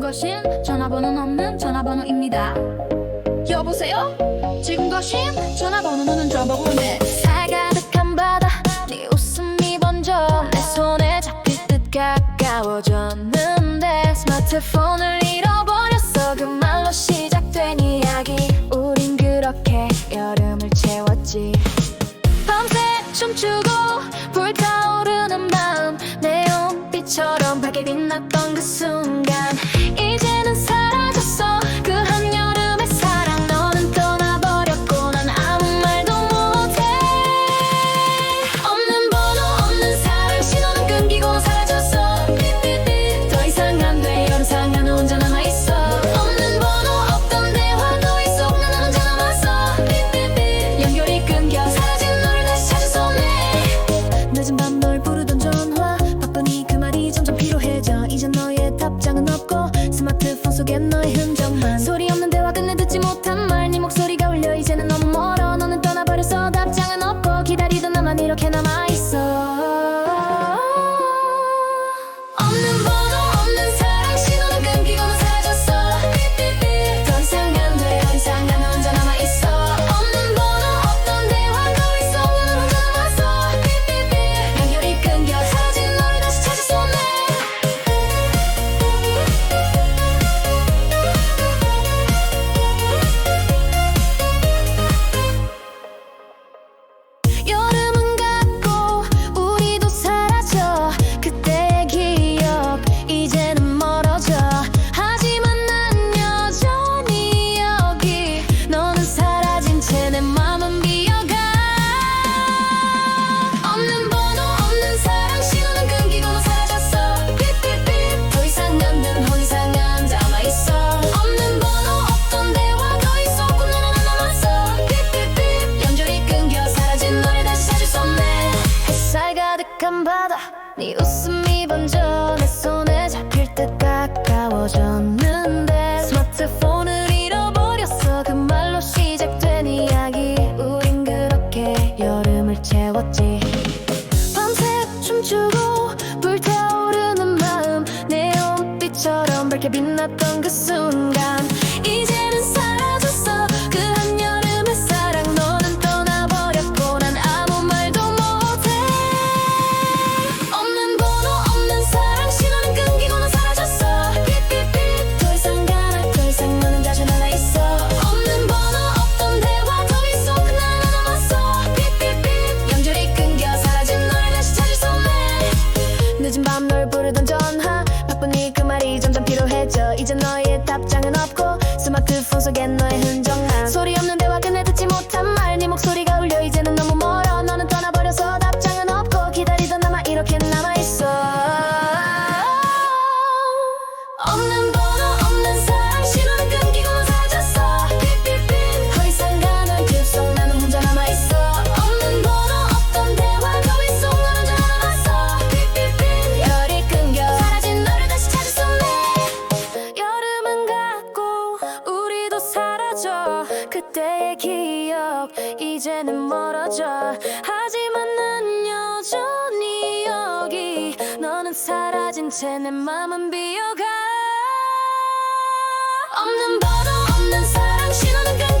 지금 전화번호는 없는 전화번호입니다. 여보세요? 지금 것인 전화번호는 저버구네. 가득한 바다 네 웃음이 번져. 내 손에 잡힐 듯 가까워졌는데 스마트폰을 잃어버렸어. 그 말로 시작된 이야기. 우린 그렇게 여름을 채웠지. 밤새 춤추고 불타오르는 마음 내 온빛처럼 밝게 빛났던 그 순간. 속에 너의 흔적만. 소리 없는 대화 끝내 듣지 못한 말 네 목소리가 울려 이제는 너무 멀어. 너는 떠나버렸어 답장은 없고 기다리던 나만 이렇게 남아 가득한 바다. 네 웃음이 번져 내 손에 잡힐 듯 가까워졌는데 스마트폰을 잃어버렸어. 그 말로 시작된 이야기. 우린 그렇게 여름을 채웠지. 밤새 춤추고 불타오르는 마음. 내 온빛처럼 밝게 빛났던 그 순간. 기억 이제는 멀어져. 하지만 난 여전히 여기. 너는 사라진 채 내 맘은 비어가. 없는 번호 없는 사랑 신호는 끊